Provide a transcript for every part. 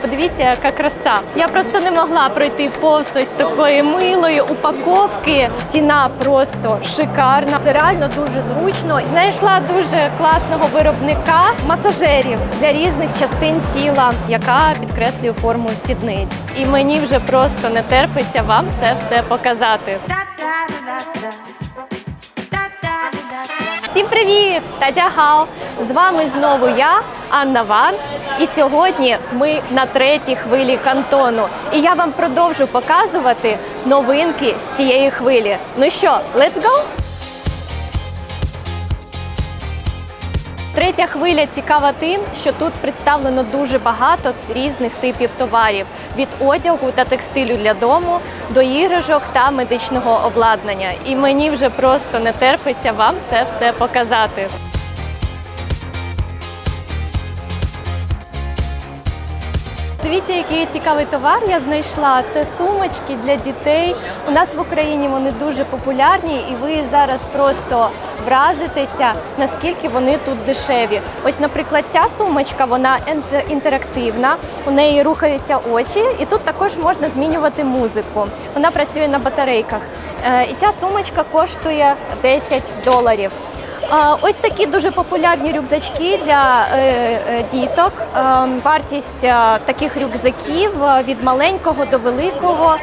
Подивіться, яка краса. Я просто не могла пройти повз ось такої милої упаковки. Ціна просто шикарна. Це реально дуже зручно. Знайшла дуже класного виробника масажерів для різних частин тіла, яка підкреслює форму сідниць. І мені вже просто не терпиться вам це все показати. Всім привіт! Тетя Гал! З вами знову я, Анна Ван. І сьогодні ми на третій хвилі кантону. І я вам продовжу показувати новинки з цієї хвилі. Ну що, let's go! Третя хвиля цікава тим, що тут представлено дуже багато різних типів товарів від одягу та текстилю для дому до іграшок та медичного обладнання. І мені вже просто не терпиться вам це все показати. Дивіться, який цікавий товар я знайшла. Це сумочки для дітей. У нас в Україні вони дуже популярні, і ви зараз просто вразитеся, наскільки вони тут дешеві. Ось, наприклад, ця сумочка вона інтерактивна, у неї рухаються очі, і тут також можна змінювати музику. Вона працює на батарейках. Е, І ця сумочка коштує 10 доларів. Ось такі дуже популярні рюкзачки для е, е, діток. Е, Вартість е, таких рюкзаків від маленького до великого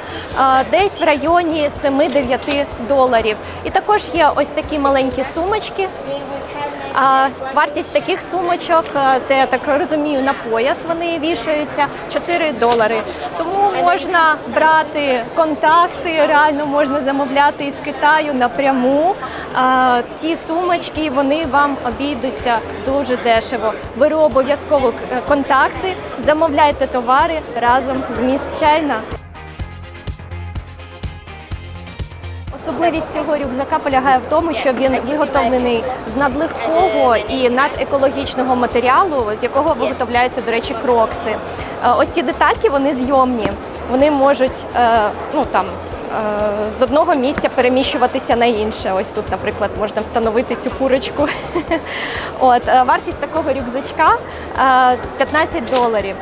десь в районі 7-9 доларів. І також є ось такі маленькі сумочки. А вартість таких сумочок, е, це я так розумію, на пояс вони вішаються 4 долари. Тому можна брати контакти, реально можна замовляти із Китаю напряму. А, Ці сумочки вони вам обійдуться дуже дешево. Беру обов'язково контакти, замовляйте товари разом з Міс Чайна. Особливість цього рюкзака полягає в тому, що він виготовлений з надлегкого і надекологічного матеріалу, з якого виготовляються, до речі, крокси. Е, Ось ці детальки вони зйомні. Вони можуть е, ну там. е, З одного місця переміщуватися на інше. Ось тут, наприклад, можна встановити цю курочку. От вартість такого рюкзачка е, 15 доларів.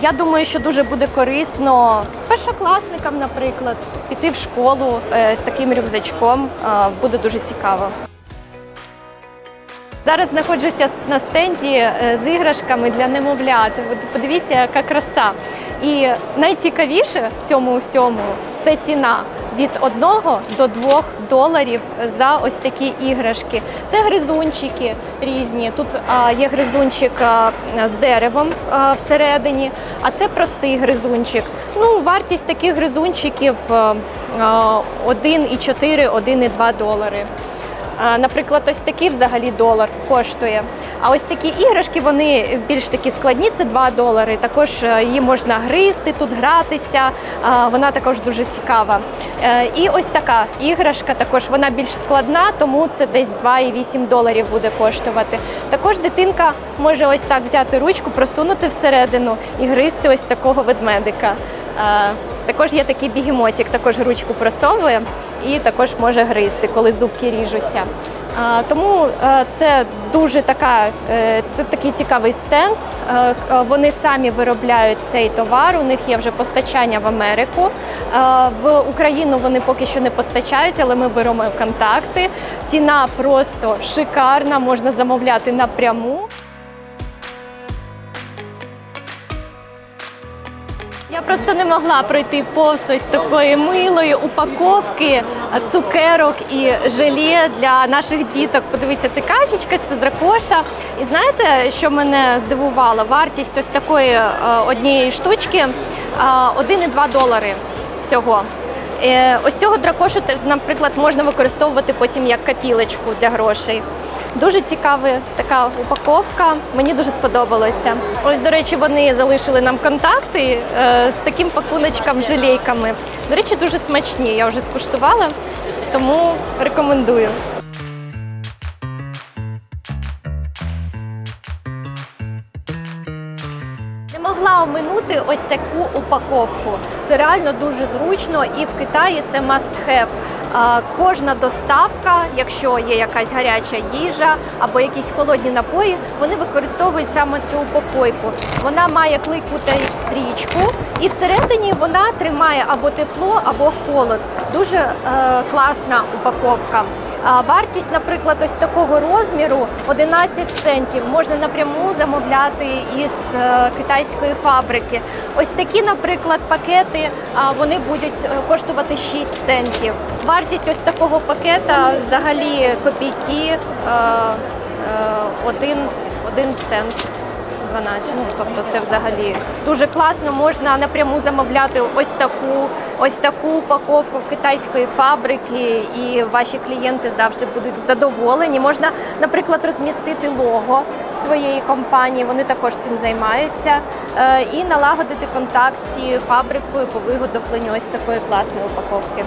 Я думаю, що дуже буде корисно першокласникам, наприклад, піти в школу е, з таким рюкзачком. Е, Буде дуже цікаво. Зараз знаходжуся на стенді е, з іграшками для немовлят. Подивіться, яка краса. І найцікавіше в цьому всьому це ціна від 1 до 2 доларів за ось такі іграшки. Це гризунчики різні. Тут є гризунчик з деревом всередині, а це простий гризунчик. Ну, вартість таких гризунчиків а, а, 1,4, 1,2 долари. Наприклад, ось такі взагалі долар коштує. А ось такі іграшки, вони більш такі складні, це 2 долари. Також е, її можна гризти, тут гратися. Вона також дуже цікава. Е, І ось така іграшка, також вона більш складна, тому це десь 2,8 доларів буде коштувати. Також дитинка може ось так взяти ручку, просунути всередину і гризти ось такого ведмедика. Також є такий бігемотик, також ручку просовує і також може гризти, коли зубки ріжуться. Тому е, це дуже така, е, такий цікавий стенд. Е, Вони самі виробляють цей товар. У них є вже постачання в Америку. В Україну вони поки що не постачаються, але ми беремо контакти. Ціна просто шикарна, можна замовляти напряму. Просто не могла пройти повз ось такої милої упаковки цукерок і желе для наших діток. Подивіться, це качечка, це дракоша. І знаєте, що мене здивувало? Вартість ось такої е, однієї штучки е, 1,2 долари всього. Е, Ось цього дракошу, наприклад, можна використовувати потім як копілочку для грошей. Дуже цікава така упаковка. Мені дуже сподобалося. Ось, до речі, вони залишили нам контакти е, з таким пакуночком желейками. До речі, дуже смачні. Я вже скуштувала, тому рекомендую. Оминути ось таку упаковку. Це реально дуже зручно, і в Китаї це must have. Кожна доставка, якщо є якась гаряча їжа або якісь холодні напої, вони використовують саме цю упокойку. Вона має клейку та стрічку, і всередині вона тримає або тепло, або холод. Дуже е, класна упаковка. Вартість, наприклад, ось такого розміру 11 центів можна напряму замовляти із е, китайської фабрики. Ось такі, наприклад, пакети вони будуть е, коштувати 6 центів. Вартість ось такого пакета взагалі копійки е, е, один, один цент. 12. Ну тобто це взагалі дуже класно. Можна напряму замовляти ось таку, ось таку упаковку в китайської фабрики, і ваші клієнти завжди будуть задоволені. Можна, наприклад, розмістити лого своєї компанії. Вони також цим займаються, е, і налагодити контакт з цією фабрикою по виготовленню ось такої класної упаковки.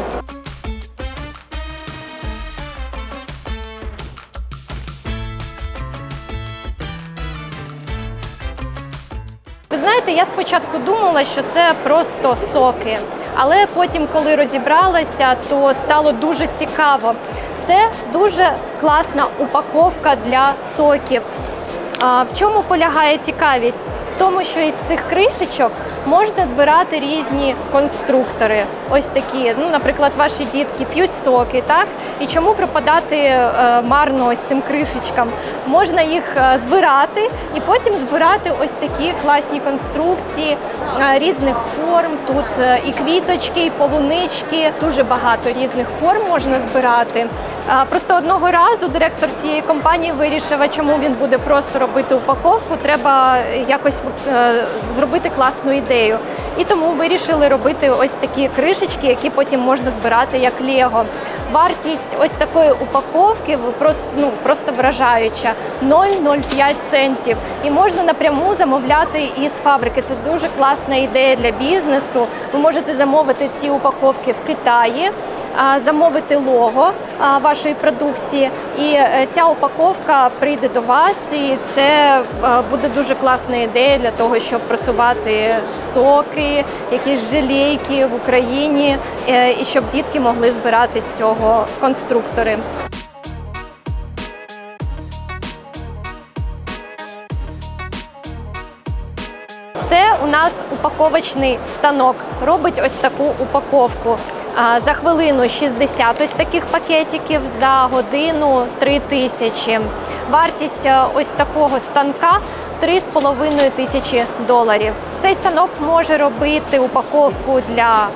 Знаєте, я спочатку думала, що це просто соки, але потім, коли розібралася, то стало дуже цікаво. Це дуже класна упаковка для соків. А в чому полягає цікавість? В тому, що із цих кришечок можна збирати різні конструктори. Ось такі. Ну, наприклад, ваші дітки п'ють соки, так? І чому пропадати е, марно ось цим кришечкам? Можна їх е, збирати і потім збирати ось такі класні конструкції е, різних форм. Тут і квіточки, і полунички, дуже багато різних форм можна збирати. Просто одного разу директор цієї компанії вирішив, чому він буде просто робити упаковку. Треба якось зробити класну ідею. І тому вирішили робити ось такі кришечки, які потім можна збирати як Лего. Вартість ось такої упаковки просто, ну, просто вражаюча 0,05 центів. І можна напряму замовляти із фабрики. Це дуже класна ідея для бізнесу. Ви можете замовити ці упаковки в Китаї, замовити лого вашої продукції, і е, ця упаковка прийде до вас, і це е, буде дуже класна ідея для того, щоб просувати соки, якісь желейки в Україні, е, і щоб дітки могли збирати з цього конструктори. Це у нас упаковочний станок. Робить ось таку упаковку. За хвилину 60 ось таких пакетиків, за годину 3 тисячі. Вартість е, ось такого станка 3,5 тисячі доларів. Цей станок може робити упаковку для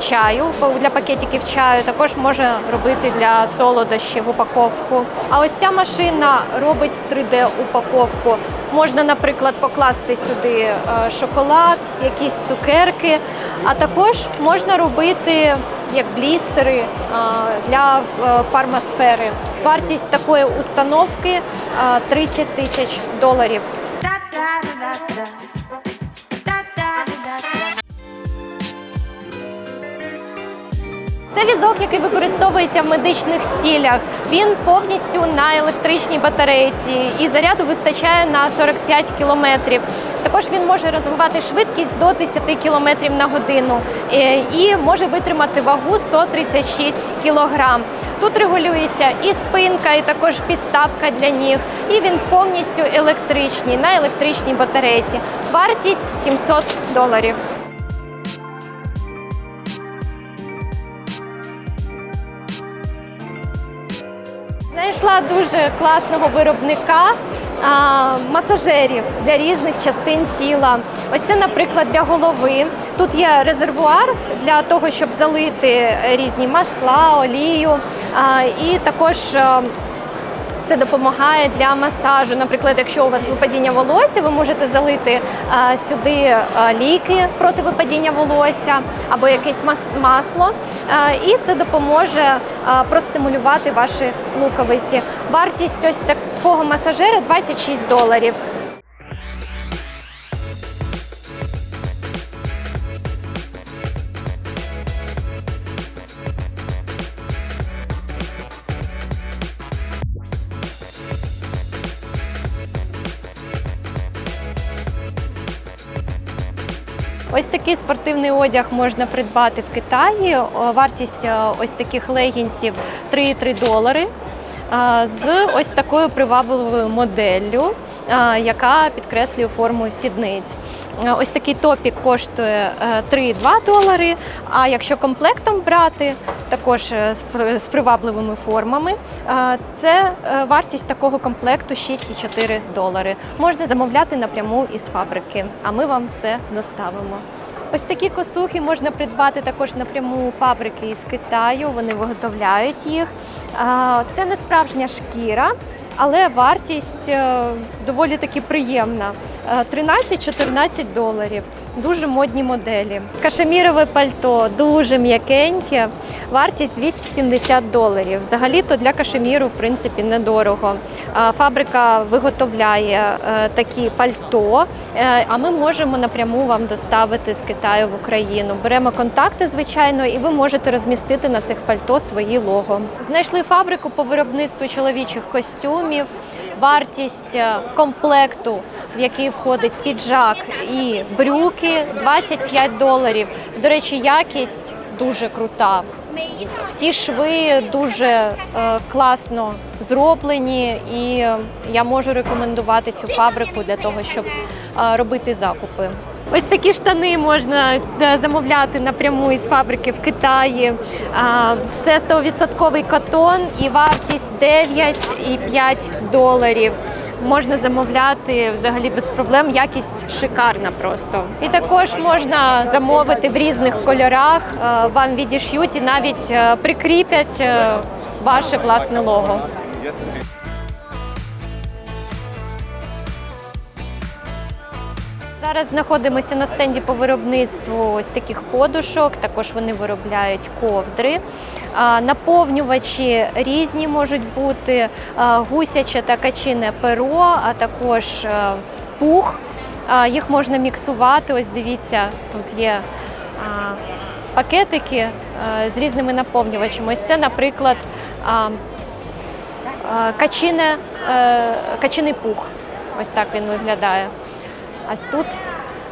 чаю, для пакетиків чаю, також може робити для солодощів упаковку. А ось ця машина робить 3D-упаковку. Можна, наприклад, покласти сюди е, шоколад, якісь цукерки, а також можна робити як блістери е, для е, фармасфери. Вартість такої установки е, 30 тисяч доларів. Це візок, який використовується в медичних цілях. Він повністю на електричній батарейці і заряду вистачає на 45 кілометрів. Також він може розвивати швидкість до 10 кілометрів на годину е, і може витримати вагу 136 кілограм. Тут регулюється і спинка, і також підставка для ніг. І він повністю електричний на електричній батарейці. Вартість 700 доларів. Знайшла дуже класного виробника а, масажерів для різних частин тіла. Ось це, наприклад, для голови. Тут є резервуар для того, щоб залити різні масла, олію. А, і також а, це допомагає для масажу. Наприклад, якщо у вас випадіння волосся, ви можете залити а, сюди а, ліки проти випадіння волосся або якесь мас- масло, а, і це допоможе простимулювати ваші луковиці. Вартість ось такого масажера 26 доларів. Ось такий спортивний одяг можна придбати в Китаї. Вартість е, ось таких легінсів 3,3 долари. З ось такою привабливою моделлю, яка підкреслює форму сідниць. Е, Ось такий топік коштує е, 3,2 долари. А якщо комплектом брати, також е, з привабливими формами, е, це е, вартість такого комплекту 6,4 долари. Можна замовляти напряму із фабрики, а ми вам це доставимо. Ось такі косухи можна придбати також напряму фабрики із Китаю. Вони виготовляють їх. Це не справжня шкіра, але вартість е, доволі таки приємна. Е, 13-14 доларів. Дуже модні моделі. Кашемірове пальто дуже м'якеньке. Вартість 270 доларів. Взагалі-то для кашеміру, в принципі, недорого. Фабрика виготовляє е, такі пальто, е, а ми можемо напряму вам доставити з Китаю в Україну. Беремо контакти, звичайно, і ви можете розмістити на цих пальто свої лого. Знайшли фабрику по виробництву чоловічих костюмів. Вартість е, комплекту, в який входить піджак і брюки, 25 доларів. До речі, якість дуже крута. Всі шви дуже е, класно зроблені, і я можу рекомендувати цю фабрику для того, щоб е, робити закупи. Ось такі штани можна е, замовляти напряму із фабрики в Китаї. Це 100% котон і вартість 9,5 доларів. Можна замовляти взагалі без проблем. Якість шикарна просто. І також можна замовити в різних кольорах. Е, Вам відіш'ють і навіть е, прикріпять е, ваше власне лого. Зараз знаходимося на стенді по виробництву ось таких подушок. Також вони виробляють ковдри. Наповнювачі різні можуть бути гусяче та качине перо, а також пух. Їх можна міксувати. Ось дивіться, тут є пакетики з різними наповнювачами. Ось це, наприклад, качине, е, качиний пух. Ось так він виглядає. Ось тут,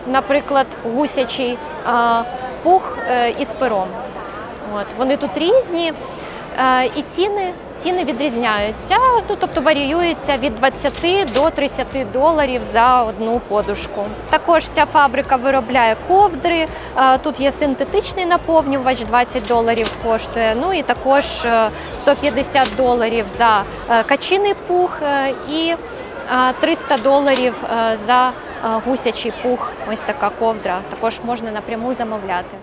наприклад, гусячий пух е, із пером. От. Вони тут різні. е, І ціни, ціни відрізняються, ну, тобто варіюються від 20 до 30 доларів за одну подушку. Також ця фабрика виробляє ковдри. е, Тут є синтетичний наповнювач, 20 доларів коштує. Ну і також е, 150 доларів за качиний пух і е, 300 доларів за гусячий пух. Ось така ковдра. Також можна напряму замовляти.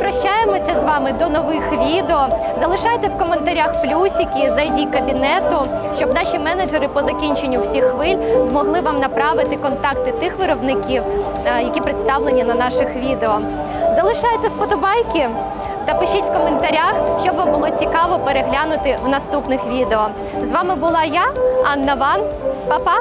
Прощаємося з вами до нових відео. Залишайте в коментарях плюсики з ID кабінету, щоб наші менеджери по закінченню всіх хвиль змогли вам направити контакти тих виробників, які представлені на наших відео. Залишайте вподобайки та пишіть в коментарях, що вам було цікаво переглянути в наступних відео. З вами була я, Анна Ван. Па-па!